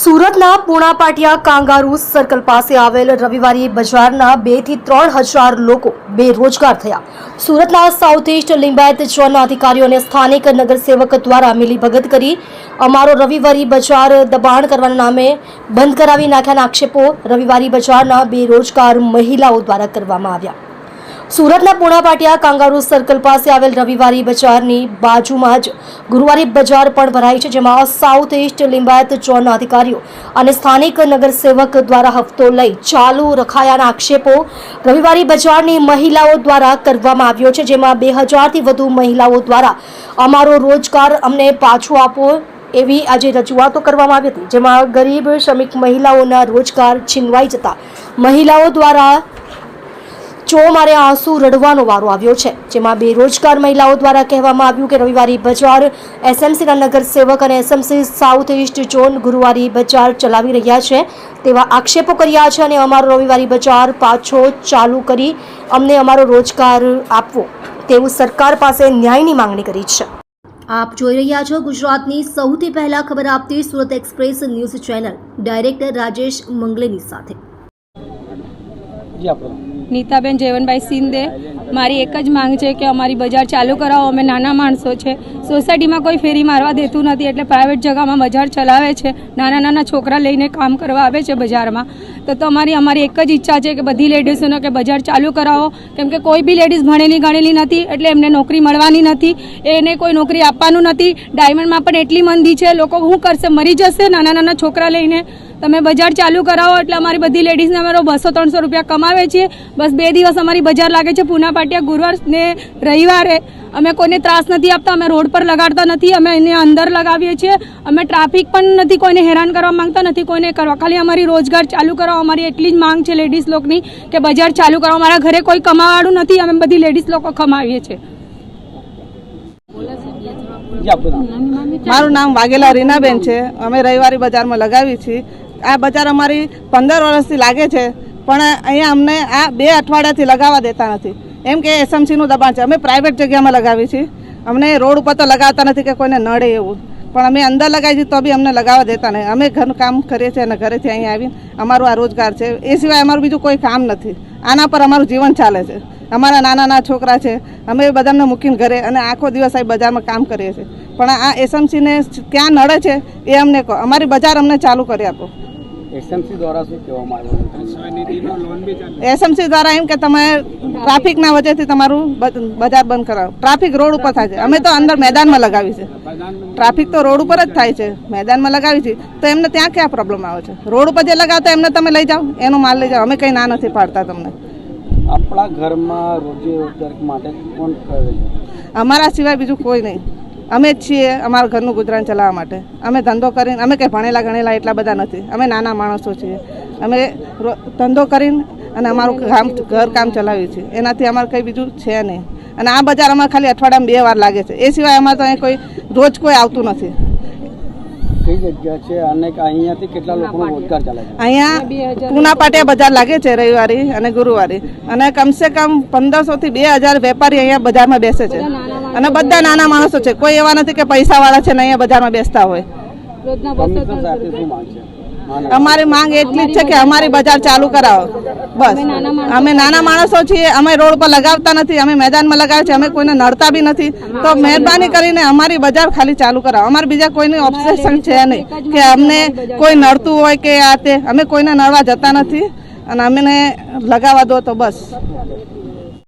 સુરતના પૂણા પાટિયા kangaroo circle પાસે આવેલ રવિવારી બજારના બેથી ત્રણ હજાર લોકો બેરોજગાર થયા. સુરતના સાઉથ ઇસ્ટ લિંબાયત ઝોનના અધિકારીઓ અને સ્થાનિક નગરસેવક દ્વારા મિલીભગત કરી અમારો રવિવારી બજાર દબાણ કરવાના નામે બંધ કરાવી નાખ્યાના આક્ષેપો રવિવારી બજારના બેરોજગાર મહિલાઓ દ્વારા કરવામાં આવ્યા. સુરતના પૂણાપાટિયા કાંગારુ સર્કલ પાસે આવેલ રવિવારી બજારની બાજુમાં જ ગુરુવારી બજાર પણ ભરાઈ છે, જેમાં સાઉથ ઇસ્ટ લિંબાયત ઝોનના અધિકારીઓ અને સ્થાનિક નગરસેવક દ્વારા હપ્તો લઈ ચાલુ રખાયાના આક્ષેપો રવિવારી બજારની મહિલાઓ દ્વારા કરવામાં આવ્યો છે, જેમાં બે હજારથી વધુ મહિલાઓ દ્વારા અમારો રોજગાર અમને પાછો આપો એવી આજે રજૂઆતો કરવામાં આવી હતી, જેમાં ગરીબ, શ્રમિક મહિલાઓના રોજગાર છીનવાઈ જતા મહિલાઓ દ્વારા ચો મારે આંસુ રડવાનો વારો આવ્યો છે જેમાં બેરોજગાર મહિલાઓ દ્વારા કહેવામાં આવ્યું કે રવિવારી બજાર એસએમસીના નગરસેવક અને એસએમસી સાઉથ ઇસ્ટ ઝોન ગુરુવારી બજાર ચલાવી રહ્યા છે તેવા આક્ષેપો કર્યા છે અને અમારો રવિવારી બજાર પાછો ચાલુ કરી અમને અમારો રોજગાર આપવો તેવું સરકાર પાસે ન્યાયની માંગણી કરી છે. આપ જોઈ રહ્યા છો ગુજરાતની સૌથી પહેલા ખબર આપતી Surat express news channel director Rajesh મંગલેની સાથે. જી આપણો નીતાબેન જયવનભાઈ સિંધે મારી એક જ માંગ છે કે અમારી બજાર ચાલુ કરાવો. અમે નાના માણસો છે. સોસાયટીમાં કોઈ ફેરી મારવા દેતું નથી, એટલે પ્રાઇવેટ જગામાં બજાર ચલાવે છે. નાના નાના છોકરા લઈને કામ કરવા આવે છે બજારમાં. તો તમારી, અમારી એક જ ઈચ્છા છે કે બધી લેડીઝોને કે બજાર ચાલુ કરાવો. કેમ કે કોઈ બી લેડીઝ ભણેલી ગણેલી નથી, એટલે એમને નોકરી મળવાની નથી. એને કોઈ નોકરી આપવાનું નથી. ડાયમંડમાં પણ એટલી મંદી છે, લોકો શું કરશે? મરી જશે નાના નાના છોકરા લઈને. તમે બજાર ચાલુ કરાવો, એટલે અમારી બધી લેડીઝને અમારો બસો, ત્રણસો રૂપિયા કમાવે છે. બસ બે દિવસ અમારી બજાર લાગે છે, પૂના પાટિયા ગુરુવાર ને રવિવારે અમે કોઈને ત્રાસ નથી આપતા, અમે રોડ પર લગાડતા નથી, અમે એને અંદર લગાવીએ છીએ. અમે ટ્રાફિક પણ નથી કોઈને હેરાન કરવા માંગતા, નથી કોઈને કરવા. ખાલી અમારી રોજગાર ચાલુ કરવા, અમારી એટલી જ માંગ છે લેડીઝ લોકોની કે બજાર ચાલુ કરવા. અમારા ઘરે કોઈ કમાવાળું નથી, અમે બધી લેડીઝ લોકો કમાવીએ છીએ. મારું નામ વાઘેલા રીનાબેન છે. અમે રવિવારી બજારમાં લગાવી છીએ. આ બજાર અમારી પંદર વર્ષથી લાગે છે, પણ અહીંયા અમને આ બે અઠવાડિયાથી લગાવવા દેતા નથી. એમ કે એસએમસીનું દબાણ છે. અમે પ્રાઇવેટ જગ્યામાં લગાવી છીએ. અમને રોડ ઉપર તો લગાવતા નથી કે કોઈને નડે એવું. પણ અમે અંદર લગાવી છીએ તો બી અમને લગાવવા દેતા નહીં. અમે ઘરનું કામ કરીએ છીએ અને ઘરેથી અહીંયા આવીને અમારું આ રોજગાર છે. એ સિવાય અમારું બીજું કોઈ કામ નથી. આના પર અમારું જીવન ચાલે છે. અમારા નાના નાના છોકરા છે. અમે બધાને મૂકીને ઘરે અને આખો દિવસ આ બજારમાં કામ કરીએ છીએ. પણ આ એસએમસીને ક્યાં નડે છે એ અમને કહો. અમારી બજાર અમને ચાલુ કરી આપો. એસએમસી દ્વારા શું કહેવામાં આવ્યું એસએમસી દ્વારા એમ કે તમે ટ્રાફિકના વચ્ચેથી તમારું બ- બજાર બંધ કરાવો. ટ્રાફિક રોડ ઉપર થાય છે. અમે તો અંદર મેદાનમાં લગાવી છે ટ્રાફિક તો રોડ ઉપર જ થાય છે. મેદાનમાં લગાવી છે તો એમને ત્યાં ક્યાં પ્રોબ્લેમ આવે છે? રોડ ઉપર જે લગાવતા એમને તમે લઈ જાઓ. એનો માલ લઈ જાઓ. અમે કંઈ ના નથી પાડતા તમને. આપણા ઘરમાં રોજી રોજગાર માટે કોણ કરે? અમારા સિવાય બીજું કોઈ નહીં. અમે જ છીએ અમારા ઘરનું ગુજરાન ચલાવવા માટે. અમે ધંધો કરીને અમે કંઈ ભણેલા ગણેલા એટલા બધા નથી. અમે નાના માણસો છીએ. અમે ધંધો કરીને અને અમારું કામ ઘર કામ ચલાવીએ છીએ. એનાથી અમારે કંઈ બીજું છે નહીં. અને આ બજાર અમારે ખાલી અઠવાડિયામાં બે વાર લાગે છે. એ સિવાય અમારે તો અહીં કોઈ રોજ કોઈ આવતું નથી. કઈ જગ્યા છે? અને અહીંયાથી કેટલા લોકોનો રોજગાર ચાલે છે? અહીંયા પૂના પાટિયા બજાર લાગે છે રવિવારી અને ગુરુવારી. અને કમસે કમ પંદરસો થી બે હજાર વેપારી અહીંયા બજારમાં બેસે છે. અને બધા નાના માણસો છે. કોઈ એવા નથી કે પૈસાવાળા છે ને અહીંયા બજારમાં બેસતા હોય. અમારી માંગ એટલી જ છે કે અમારી બજાર ચાલુ કરાવો. બસ. અમે નાના માણસો છીએ. અમે રોડ પર લગાવતા નથી. અમે મેદાનમાં લગાવે છે અમે કોઈને નડતા બી નથી. તો મહેરબાની કરીને અમારી બજાર ખાલી ચાલુ કરાવો. અમારે બીજા કોઈની ઓબ્સેશન છે નહીં કે અમને કોઈ નડતું હોય કે આ તે. અમે કોઈને નડવા જતા નથી. અને અમને લગાવવા દો તો બસ.